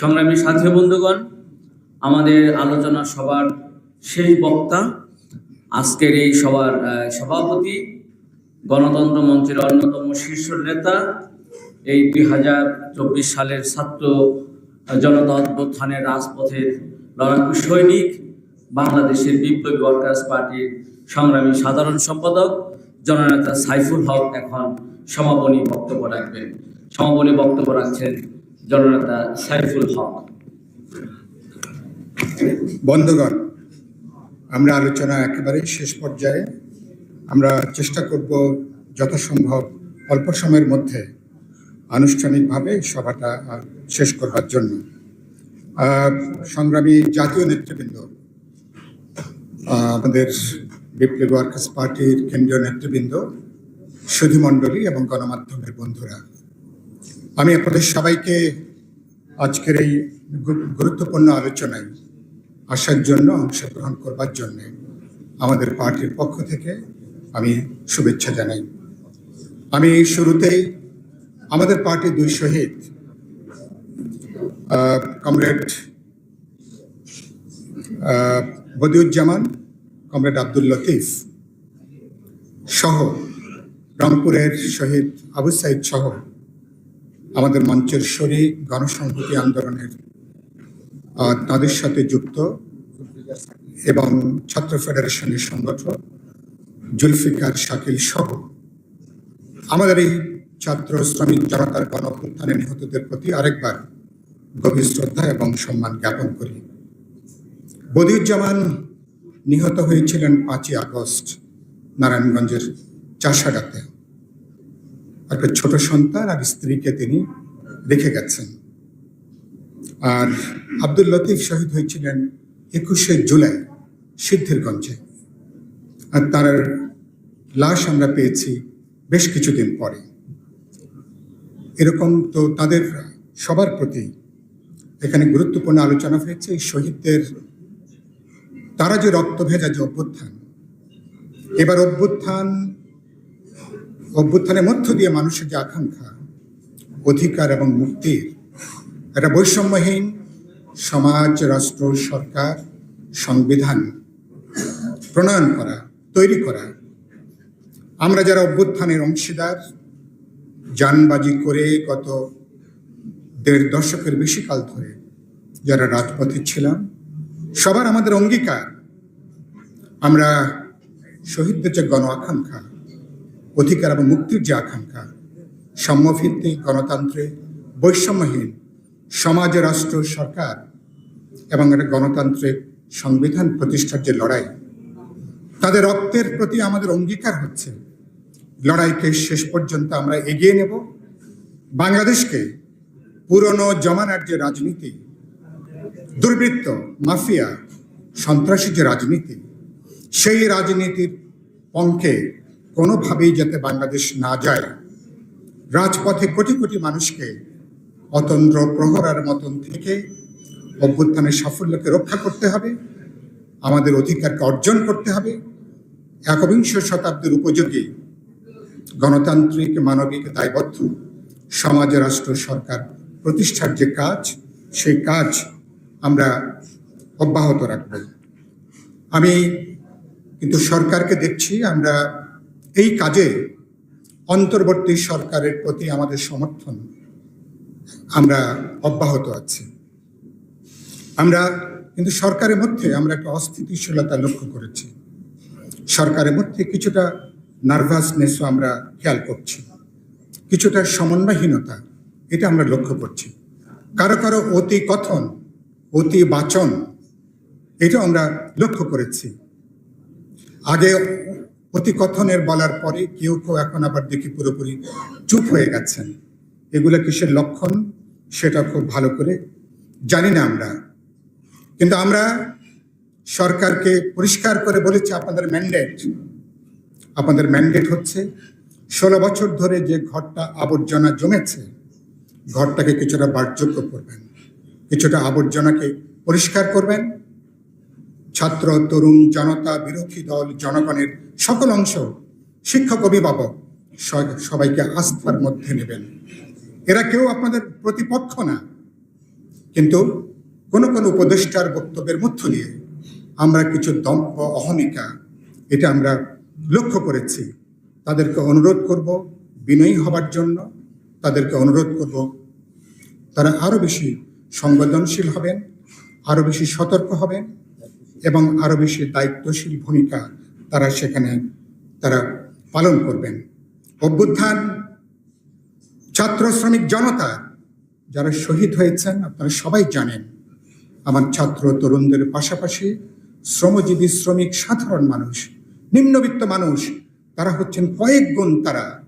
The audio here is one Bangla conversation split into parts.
সংগ্রামী সাথী বন্ধুগণ, আমাদের আলোচনা সবার শেষ বক্তা আজকের এই সবার সভাপতি গণতন্ত্র মঞ্চের অন্যতম শীর্ষ নেতা, এই দুই হাজার চব্বিশ সালের ছাত্র জনতা অভ্যুত্থানের রাজপথের লড়াকু সৈনিক, বাংলাদেশের বিপ্লবী ওয়ার্কার্স পার্টির সংগ্রামী সাধারণ সম্পাদক জননেতা সাইফুল হক এখন সমাপনী বক্তব্য রাখবেন। সমাপনী বক্তব্য রাখছেন জননেতা সাইফুল হক। বন্ধুগণ, আমরা আলোচনা একেবারেই শেষ পর্যায়ে। আমরা চেষ্টা করব যথাসম্ভব অল্প সময়ের মধ্যে আনুষ্ঠানিকভাবে সভাটা শেষ করবার জন্য। সংগ্রামী জাতীয় নেতৃবৃন্দ আমাদের বিপ্লবী ওয়ার্কার্স পার্টির কেন্দ্রীয় নেতৃবৃন্দ সুধীমণ্ডলী এবং গণমাধ্যমের বন্ধুরা আমি আপনাদের সবাইকে আজকের এই গুরুত্বপূর্ণ আলোচনায় আসার জন্য অংশগ্রহণ করবার জন্যে আমাদের পার্টির পক্ষ থেকে আমি শুভেচ্ছা জানাই। আমি শুরুতেই আমাদের পার্টির দুই শহীদ কমরেড বদিউজ্জামান, কমরেড আব্দুল লতিফ সহ রংপুরের শহীদ আবু সাইদ সহ আমাদের মঞ্চের শরীর গণসংহতি আন্দোলনের তাদের সাথে যুক্ত এবং ছাত্র ফেডারেশনের সংগঠক জুলফিকার শাকিল সহ আমাদের এই ছাত্র শ্রমিক জনতার গণ নিহতদের প্রতি আরেকবার গভীর শ্রদ্ধা এবং সম্মান জ্ঞাপন করি। বদিউজ্জামান নিহত হয়েছিলেন পাঁচই আগস্ট নারায়ণগঞ্জের চাষাডাতে। একটা ছোট সন্তান আর স্ত্রীকে তিনি রেখে গেছেন। আর আব্দুল লতিফ শহীদ হয়েছিলেন একুশে জুলাই সিদ্ধিরগঞ্জে। আর তার লাশ আমরা পেয়েছি বেশ কিছুদিন পরে। এরকম তো তাদের সবার প্রতি এখানে গুরুত্বপূর্ণ আলোচনা হয়েছে, এই শহীদদের তারা যে রক্ত ভেজা যে অভ্যুত্থান, এবার অভ্যুত্থান অভ্যুত্থানের মধ্য দিয়ে মানুষের যে আকাঙ্ক্ষা, অধিকার এবং মুক্তির একটা বৈষম্যহীন সমাজ, রাষ্ট্র, সরকার, সংবিধান প্রণয়ন করা, তৈরি করা। আমরা যারা অভ্যুত্থানের অংশীদার, যানবাজি করে গত দেড় দশকের বেশি কাল ধরে যারা রাজপথে ছিলাম, সবার আমাদের অঙ্গীকার। আমরা শহীদদের যে গণ আকাঙ্ক্ষা অধিকার এবং মুক্তির যে আকাঙ্ক্ষা। সাম্যভিত্তিক গণতন্ত্রে বৈষম্যহীন সমাজ, রাষ্ট্র, সরকার এবং একটা গণতান্ত্রিক সংবিধান প্রতিষ্ঠার যে লড়াই, তাদের রক্তের প্রতি আমাদের অঙ্গীকার হচ্ছে। লড়াইকে শেষ পর্যন্ত আমরা এগিয়ে নেব। বাংলাদেশকে পুরনো জমানার যে রাজনীতি, দুর্বৃত্ত মাফিয়া, সন্ত্রাসী যে রাজনীতি, সেই রাজনীতির পঙ্কে কোনোভাবেই যাতে বাংলাদেশ না যায়, রাজপথে কোটি কোটি মানুষকে অতন্দ্র প্রহরার মতন থেকে অভ্যুত্থানের সাফল্যকে রক্ষা করতে হবে, আমাদের অধিকারকে অর্জন করতে হবে। একবিংশ শতাব্দীর উপযোগী গণতান্ত্রিক মানবিক দায়বদ্ধ সমাজ রাষ্ট্র সরকার প্রতিষ্ঠার যে কাজ, সেই কাজ আমরা অব্যাহত রাখব। আমি কিন্তু সরকারকে দেখছি, আমরা এই কাজে অন্তর্বর্তী সরকারের প্রতি আমাদের সমর্থন আমরা অব্যাহত আছি। আমরা কিন্তু সরকারের মধ্যে আমরা একটা অস্থিতিশীলতা লক্ষ্য করেছি। সরকারের মধ্যে কিছুটা নার্ভাসনেসও আমরা খেয়াল করছি। কিছুটা সমন্বয়হীনতা, এটা আমরা লক্ষ্য করছি। কারও কারও অতি কথন, অতি বাচন এটা আমরা লক্ষ্য করেছি। আগে অতি কথনের বলার পরে কেউ কেউ এখন আবার দেখি পুরোপুরি চুপ হয়ে গেছেন। এগুলো কিসের লক্ষণ? সেটা খুব ভালো করে জানি না আমরা। কিন্তু আমরা সরকারকে পরিষ্কার করে বলেছি, আপনাদের ম্যান্ডেট আপনাদের ম্যান্ডেট হচ্ছে ষোলো বছর ধরে যে ঘরটা আবর্জনা জমেছে, ঘরটাকে কিছুটা বাসযোগ্য করবেন। কিছুটা আবর্জনাকে পরিষ্কার করবেন ছাত্র, তরুণ, জনতা, বিরোধী দল, জনগণের সকল অংশ শিক্ষক, অভিভাবক সবাইকে আস্থার মধ্যে নেবেন। এরা কেউ আপনাদের প্রতিপক্ষ না। কিন্তু কোনো কোনো উপদেষ্টার বক্তব্যের মধ্য দিয়ে আমরা কিছু দম্ভ অহমিকা, এটা আমরা লক্ষ্য করেছি। তাদেরকে অনুরোধ করব বিনয়ী হবার জন্য। তাদেরকে অনুরোধ করব তারা আরও বেশি সংবেদনশীল হবেন আরও বেশি সতর্ক হবেন। এবং আরও বেশি দায়িত্বশীল ভূমিকা তারা সেখানে, তারা পালন করবেন। অভ্যুত্থান, ছাত্র শ্রমিক জনতা, যারা শহীদ হয়েছেন, আপনারা সবাই জানেন, আমার ছাত্র তরুণদের পাশাপাশি শ্রমজীবী, শ্রমিক, সাধারণ মানুষ, নিম্নবিত্ত মানুষ, তারা হচ্ছেন কয়েক গুণ তারা।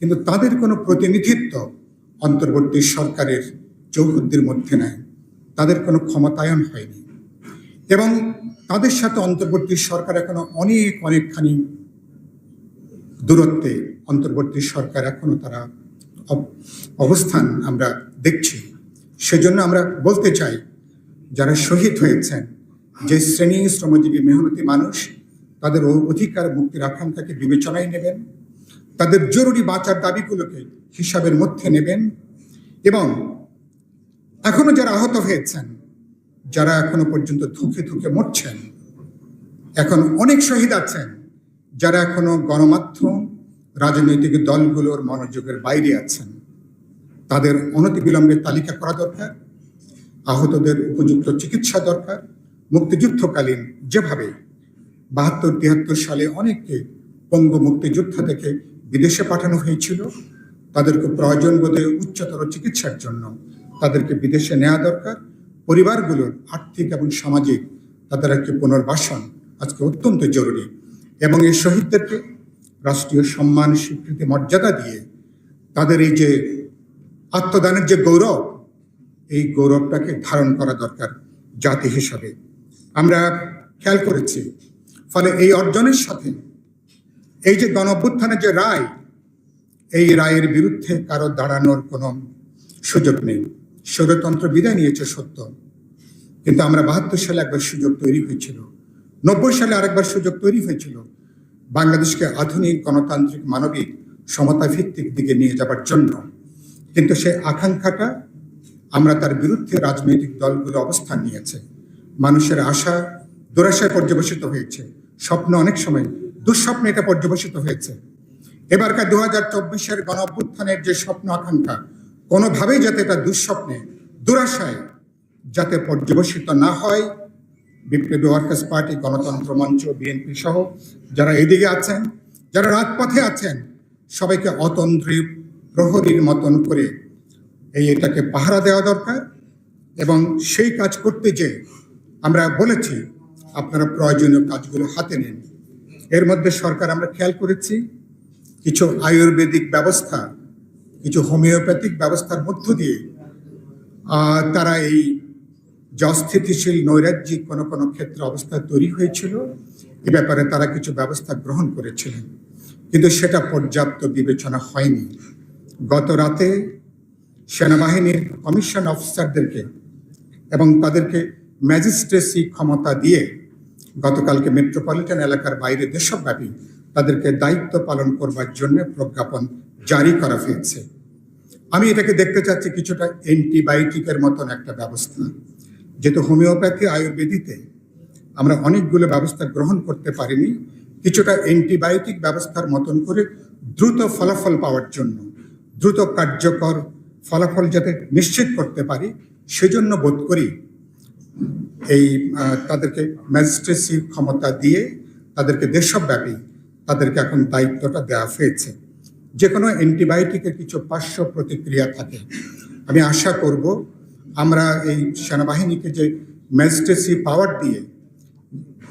কিন্তু তাদের কোনো প্রতিনিধিত্ব অন্তর্বর্তী সরকারের চৌহদ্দির মধ্যে নাই। তাদের কোনো ক্ষমতায়ন হয়নি। এবং তাদের সাথে অন্তর্বর্তী সরকার এখনও অনেক, অনেকখানি দূরত্বে অন্তর্বর্তী সরকার এখনও তারা অব- অবস্থান আমরা দেখছি। সেজন্য আমরা বলতে চাই, যারা শহীদ হয়েছেন, যে শ্রেণি শ্রমজীবী মেহনতি মানুষ, তাদের অধিকার মুক্তির আকাঙ্ক্ষাকে বিবেচনায় নেবেন, তাদের জরুরি বাঁচার দাবিগুলোকে হিসাবের মধ্যে নেবেন এবং এখনও যারা আহত হয়েছেন যারা এখনও পর্যন্ত ধুকে ধুকে মরছেন, এখন অনেক শহীদ আছেন, যারা এখনও গণমাধ্যম, রাজনৈতিক দলগুলোর মনোযোগের বাইরে আছেন। তাদের অনতিবিলম্বে তালিকা করা দরকার, আহতদের উপযুক্ত চিকিৎসা দরকার, মুক্তিযুদ্ধকালীন যেভাবে বাহাত্তর তিয়াত্তর সালে অনেককে পঙ্গু মুক্তিযোদ্ধা থেকে বিদেশে পাঠানো হয়েছিল, তাদেরকে প্রয়োজন বোধে উচ্চতর চিকিৎসার জন্য তাদেরকে বিদেশে নেওয়া দরকার। পরিবারগুলোর আর্থিক এবং সামাজিক তাদের একটি পুনর্বাসন আজকে অত্যন্ত জরুরি এবং এই শহীদদেরকে রাষ্ট্রীয় সম্মান, স্বীকৃতি, মর্যাদা দিয়ে তাদের এই যে আত্মদানের যে গৌরব, এই গৌরবটাকে ধারণ করা দরকার জাতি হিসাবে। আমরা খেয়াল করেছি, ফলে এই অর্জনের সাথে এই যে গণ অভ্যুত্থানের যে রায়, এই রায়ের বিরুদ্ধে কারও দাঁড়ানোর কোনো সুযোগ নেই। স্বৈরতন্ত্র বিদায় নিয়েছে সত্য। কিন্তু আমরা বাহাত্তর সালে একবার সুযোগ তৈরি হয়েছিল। নব্বই সালে আরেকবার সুযোগ তৈরি হয়েছিল। বাংলাদেশকে আধুনিক গণতান্ত্রিক মানবিক সমতা ভিত্তিক দিকে নিয়ে যাবার জন্য। কিন্তু সেই আকাঙ্ক্ষাটা আমরা তার বিরুদ্ধে রাজনৈতিক দলগুলো অবস্থান নিয়েছে। মানুষের আশা দুরাশায় পর্যবেসিত হয়েছে। স্বপ্ন অনেক সময় দুঃস্বপ্নে এটা পর্যবেসিত হয়েছে। এবারকার দু হাজার চব্বিশের গণ অভ্যুত্থানের যে স্বপ্ন আকাঙ্ক্ষা কোনোভাবেই যাতে এটা দুঃস্বপ্নে, দুরাশায় যাতে পর্যবেসিত না হয়, বিপ্লবী ওয়ার্কার্স পার্টি, গণতন্ত্র মঞ্চ, বিএনপি সহ যারা এদিকে আছেন, যারা রাজপথে আছেন, সবাইকে অতন্ত্রী প্রহরীর মতন করে এই এটাকে পাহারা দেওয়া দরকার এবং সেই কাজ করতে যে আমরা বলেছি, আপনারা প্রয়োজনীয় কাজগুলো হাতে নিন। এর মধ্যে সরকার আমরা খেয়াল করেছি, কিছু আয়ুর্বেদিক ব্যবস্থা কিছু হোমিওপ্যাথিক ব্যবস্থার মধ্য দিয়ে তারা এই যস্থিতিশীল নৈরাজ্যিক কোনো কোনো ক্ষেত্রে অবস্থা তৈরি হয়েছিল। এ ব্যাপারে তারা কিছু ব্যবস্থা গ্রহণ করেছিলেন। কিন্তু সেটা পর্যাপ্ত বিবেচনা হয়নি। গত রাতে সেনাবাহিনীর কমিশন অফিসারদেরকে এবং তাদেরকে ম্যাজিস্ট্রেসি ক্ষমতা দিয়ে গতকালকে মেট্রোপলিটন এলাকার বাইরে দেশব্যাপী তাদেরকে দায়িত্ব পালন করবার জন্য প্রজ্ঞাপন জারি করা হয়েছে। আমি এটাকে দেখতে চাচ্ছি কিছুটা অ্যান্টিবায়োটিকের মতন একটা ব্যবস্থা। যেহেতু হোমিওপ্যাথি আয়ুর্বেদিতে আমরা অনেকগুলো ব্যবস্থা গ্রহণ করতে পারিনি, কিছুটা অ্যান্টিবায়োটিক ব্যবস্থার মতন করে দ্রুত ফলাফল পাওয়ার জন্য, দ্রুত কার্যকর ফলাফল যাতে নিশ্চিত করতে পারি, সেজন্য বোধ করি এই তাদেরকে ম্যাজিস্ট্রেসি ক্ষমতা দিয়ে তাদেরকে দেশব্যাপী তাদেরকে এখন দায়িত্বটা দেওয়া হয়েছে। যে কোনো অ্যান্টিবায়োটিকের কিছু পার্শ্ব প্রতিক্রিয়া থাকে। আমি আশা করব আমরা এই সেনাবাহিনীকে যে ম্যাজিস্ট্রেসি পাওয়ার দিয়ে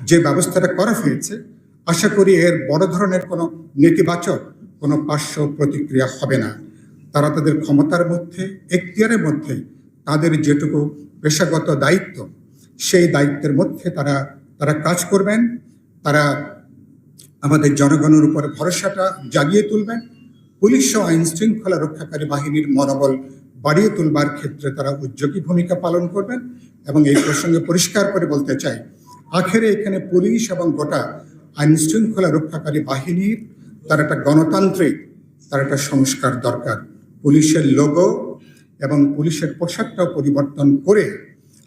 যে ব্যবস্থাটা করা হয়েছে, আশা করি এর বড় ধরনের কোনো নেতিবাচক কোনো পার্শ্ব প্রতিক্রিয়া হবে না। তারা তাদের ক্ষমতার মধ্যে, এখতিয়ারের মধ্যে, তাদের যেটুকু পেশাগত দায়িত্ব, সেই দায়িত্বের মধ্যে তারা তারা কাজ করবেন। তারা আমাদের জনগণের উপর ভরসাটা জাগিয়ে তুলবেন। পুলিশ ও আইন শৃঙ্খলা রক্ষাকারী বাহিনীর মনোবল বাড়িয়ে তুলবার ক্ষেত্রে তারা উদ্যোগী ভূমিকা পালন করবেন এবং এই প্রসঙ্গে পরিষ্কার করে বলতে চাই, আখেরে এখানে পুলিশ এবং গোটা আইন শৃঙ্খলা রক্ষাকারী বাহিনীর তার একটা গণতান্ত্রিক, তার একটা সংস্কার দরকার। পুলিশের লোগো এবং পুলিশের পোশাকটাও পরিবর্তন করে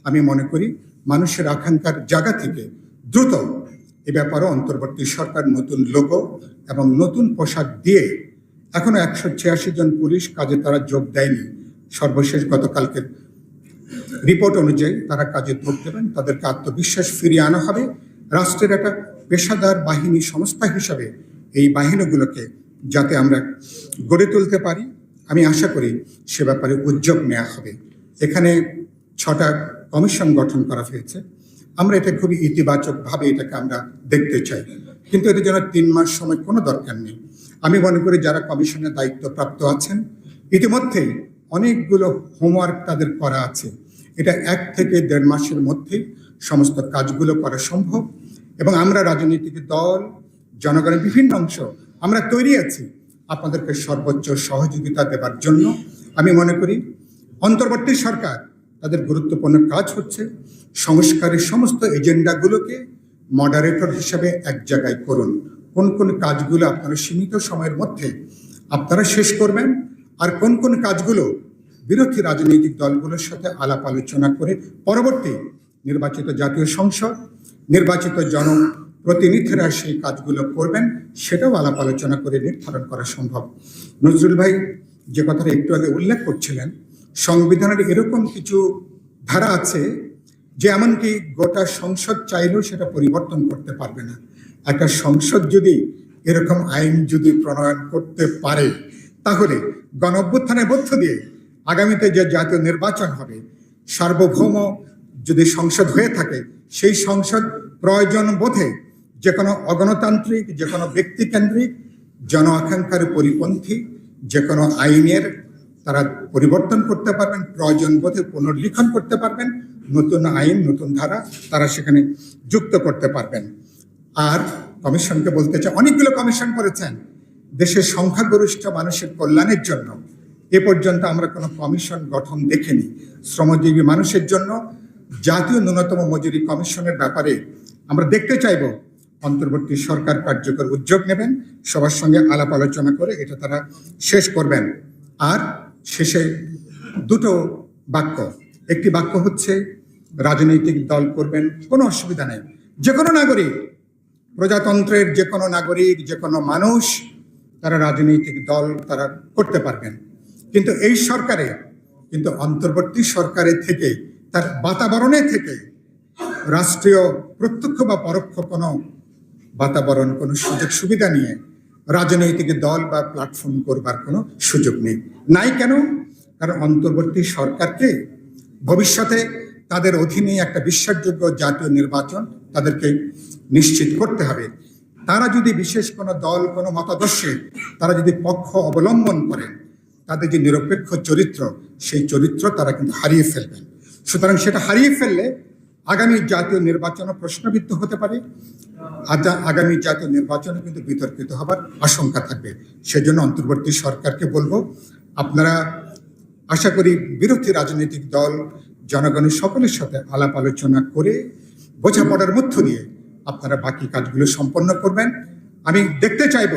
আমি মনে করি মানুষের আকাঙ্ক্ষার জায়গা থেকে দ্রুত এ ব্যাপারে অন্তর্বর্তী সরকার নতুন লোগো এবং নতুন পোশাক দিয়ে এখনও একশো ছিয়াশি জন পুলিশ কাজে তারা যোগ দেয়নি। সর্বশেষ গতকালকের রিপোর্ট অনুযায়ী তারা কাজে যোগ দেবেন। তাদেরকে আত্মবিশ্বাস ফিরিয়ে আনা হবে। রাষ্ট্রের একটা পেশাদার বাহিনী সংস্থা হিসাবে এই বাহিনীগুলোকে যাতে আমরা গড়ে তুলতে পারি, আমি আশা করি সে ব্যাপারে উদ্যোগ নেওয়া হবে। এখানে ছটা কমিশন গঠন করা হয়েছে। আমরা এটা খুবই ইতিবাচকভাবে এটাকে আমরা দেখতে চাই। কিন্তু এটার জন্য তিন মাস সময় কোনো দরকার নেই। আমি মনে করি যারা কমিশনের দায়িত্বপ্রাপ্ত আছেন, ইতিমধ্যেই অনেকগুলো হোমওয়ার্ক তাদের করা আছে। এটা এক থেকে দেড় মাসের মধ্যে সমস্ত কাজগুলো করা সম্ভব এবং আমরা রাজনৈতিক দল, জনগণের বিভিন্ন অংশ, আমরা তৈরি আছি আপনাদেরকে সর্বোচ্চ সহযোগিতা দেবার জন্য। আমি মনে করি অন্তর্বর্তী সরকার তাদের গুরুত্বপূর্ণ কাজ হচ্ছে সংস্কারের সমস্ত এজেন্ডাগুলোকে মডারেটর হিসাবে এক জায়গায় করুন। কোন কোন কাজগুলো আপনারা সীমিত সময়ের মধ্যে আপনারা শেষ করবেন? আর কোন কোন কাজগুলো বিরোধী রাজনৈতিক দলগুলোর সাথে আলাপ আলোচনা করে পরবর্তী নির্বাচিত জাতীয় সংসদ, নির্বাচিত জনপ্রতিনিধিরা সেই কাজগুলো করবেন, সেটাও আলাপ আলোচনা করে নির্ধারণ করা সম্ভব। নজরুল ভাই যে কথাটা একটু আগে উল্লেখ করছিলেন, সংবিধানের এরকম কিছু ধারা আছে যে এমনকি গোটা সংসদ চাইলেও সেটা পরিবর্তন করতে পারবে না। একটা সংসদ যদি এরকম আইন যদি প্রণয়ন করতে পারে, তাহলে গণ মধ্য দিয়ে আগামীতে যে জাতীয় নির্বাচন হবে, সার্বভৌম যদি সংসদ হয়ে থাকে, সেই সংসদ প্রয়োজন বোধে যে কোনো অগণতান্ত্রিক, যে কোনো ব্যক্তিকেন্দ্রিক, জন আকাঙ্ক্ষার পরিপন্থী, যে কোনো আইনের তারা পরিবর্তন করতে পারবেন, প্রয়োজন বোধে পুনর্লিখন করতে পারবেন, নতুন আইন, নতুন ধারা তারা সেখানে যুক্ত করতে পারবেন। আর কমিশনকে বলতে চাই, অনেকগুলো কমিশন করেছেন। দেশের সংখ্যাগরিষ্ঠ মানুষের কল্যাণের জন্য। এ পর্যন্ত আমরা কোনো কমিশন গঠন দেখিনি। শ্রমজীবী মানুষের জন্য জাতীয় ন্যূনতম মজুরি কমিশনের ব্যাপারে আমরা দেখতে চাইব। অন্তর্বর্তী সরকার কার্যকর উদ্যোগ নেবেন, সবার সঙ্গে আলাপ আলোচনা করে এটা তারা শেষ করবেন। আর শেষে দুটো বাক্য। একটি বাক্য হচ্ছে, রাজনৈতিক দল করবেন, কোনো অসুবিধা নেই। যে কোনো নাগরিক প্রজাতন্ত্রের যে কোনো নাগরিক, যে কোনো মানুষ, তারা রাজনৈতিক দল তারা করতে পারবেন। কিন্তু এই সরকারে, কিন্তু অন্তর্বর্তী সরকারের থেকে, তার বাতাবরণে থেকে রাষ্ট্রীয় প্রত্যক্ষ বা পরোক্ষ কোনো বাতাবরণ, কোনো সুযোগ সুবিধা নিয়ে রাজনৈতিক দল বা প্ল্যাটফর্ম করবার কোনো সুযোগ নেই। নাই কেন? কারণ অন্তর্বর্তী সরকারকে ভবিষ্যতে তাদের অধীনে একটা বিশ্বাসযোগ্য জাতীয় নির্বাচন তাদেরকে নিশ্চিত করতে হবে। তারা যদি বিশেষ কোনো দল, কোনো মতাদর্শে তারা যদি পক্ষ অবলম্বন করেন তাদের যে নিরপেক্ষ চরিত্র, সেই চরিত্র তারা কিন্তু হারিয়ে ফেলবেন সুতরাং সেটা হারিয়ে ফেললে আগামী জাতীয় নির্বাচনও প্রশ্নবিদ্ধ হতে পারে। আগামী জাতীয় নির্বাচনে কিন্তু বিতর্কিত হবার আশঙ্কা থাকবে। সেজন্য অন্তর্বর্তী সরকারকে বলব, আপনারা আশা করি বিরোধী রাজনৈতিক দল জনগণের সকলের সাথে আলাপ আলোচনা করে বোঝাপড়ার মধ্য দিয়ে আপনারা বাকি কাজগুলো সম্পন্ন করবেন। আমি দেখতে চাইব,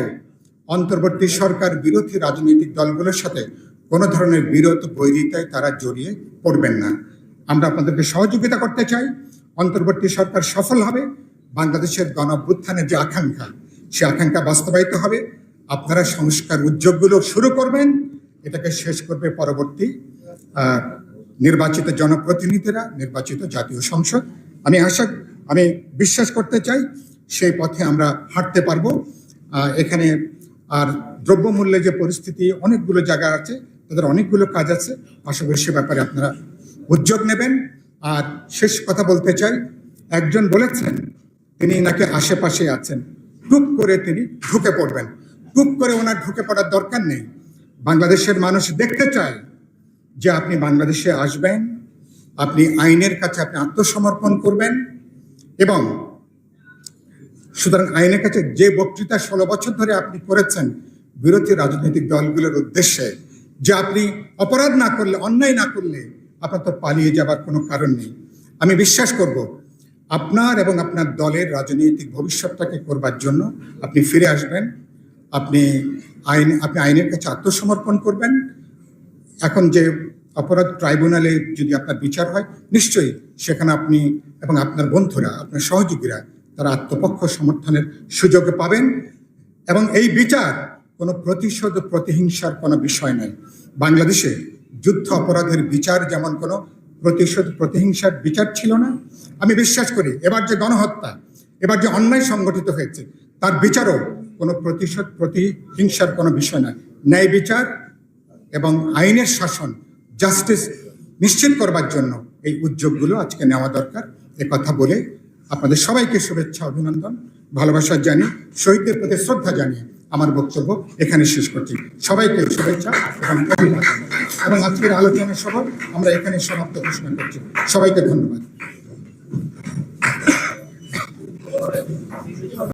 অন্তর্বর্তী সরকার বিরোধী রাজনৈতিক দলগুলোর সাথে কোনো ধরনের বিরোধ, বৈরিতায় তারা জড়িয়ে পড়বেন না। আমরা আপনাদেরকে সহযোগিতা করতে চাই। অন্তর্বর্তী সরকার সফল হবে। বাংলাদেশের গণ অভ্যুত্থানের যে আকাঙ্ক্ষা, সে আকাঙ্ক্ষা বাস্তবায়িত হবে। আপনারা সংস্কার উদ্যোগগুলো শুরু করবেন। এটাকে শেষ করবে পরবর্তী নির্বাচিত জনপ্রতিনিধিরা, নির্বাচিত জাতীয় সংসদ। আমি আশা, আমি বিশ্বাস করতে চাই সেই পথে আমরা হাঁটতে পারব। এখানে আর দ্রব্যমূল্যে যে পরিস্থিতি, অনেকগুলো জায়গা আছে, তাদের অনেকগুলো কাজ আছে। করি সে ব্যাপারে আপনারা উদ্যোগ নেবেন। আর শেষ কথা বলতে চাই, একজন বলেছেন, তিনি নাকি আশেপাশে আছেন। টুক করে তিনি ঢুকে পড়বেন। টুক করে ওনার ঢুকে পড়ার দরকার নেই। বাংলাদেশের মানুষ দেখতে চায় যে আপনি বাংলাদেশে আসবেন, আপনি আইনের কাছে আপনি আত্মসমর্পণ করবেন এবং সুতরাং আইনের কাছে যে বক্তৃতা ষোলো বছর ধরে আপনি করেছেন বিরোধী রাজনৈতিক দলগুলোর উদ্দেশ্যে, যে আপনি অপরাধ না করলে, অন্যায় না করলে আপনার তো পালিয়ে যাবার কোনো কারণ নেই। আমি বিশ্বাস করব, আপনার এবং আপনার দলের রাজনৈতিক ভবিষ্যৎটাকে করবার জন্য আপনি ফিরে আসবেন, আপনি আইন, আপনি আইনের কাছে আত্মসমর্পণ করবেন এখন যে অপরাধ ট্রাইব্যুনালে যদি আপনার বিচার হয়, নিশ্চয়ই সেখানে আপনি এবং আপনার বন্ধুরা, আপনার সহযোগীরা তারা আত্মপক্ষ সমর্থনের সুযোগ পাবেন এবং এই বিচার কোনো প্রতিশোধ, প্রতিহিংসার কোনো বিষয় নয়। বাংলাদেশে যুদ্ধ অপরাধের বিচার যেমন কোনো প্রতিশোধ, প্রতিহিংসার বিচার ছিল না। আমি বিশ্বাস করি, এবার যে গণহত্যা, এবার যে অন্যায় সংগঠিত হয়েছে, তার বিচারও কোনো প্রতিশোধ, প্রতিহিংসার কোনো বিষয় নয়। ন্যায় বিচার এবং আইনের শাসন জাস্টিস নিশ্চিত করবার জন্য এই উদ্যোগগুলো আজকে নেওয়া দরকার। এ কথা বলে আপনাদের সবাইকে শুভেচ্ছা, অভিনন্দন, ভালোবাসা জানি শহীদদের প্রতি শ্রদ্ধা জানিয়ে আমার বক্তব্য এখানে শেষ করছি। সবাইকে শুভেচ্ছা এবং অভিনন্দন। এবং আজকের আলোচনা সভা আমরা এখানে সমাপ্ত ঘোষণা করছি। সবাইকে ধন্যবাদ।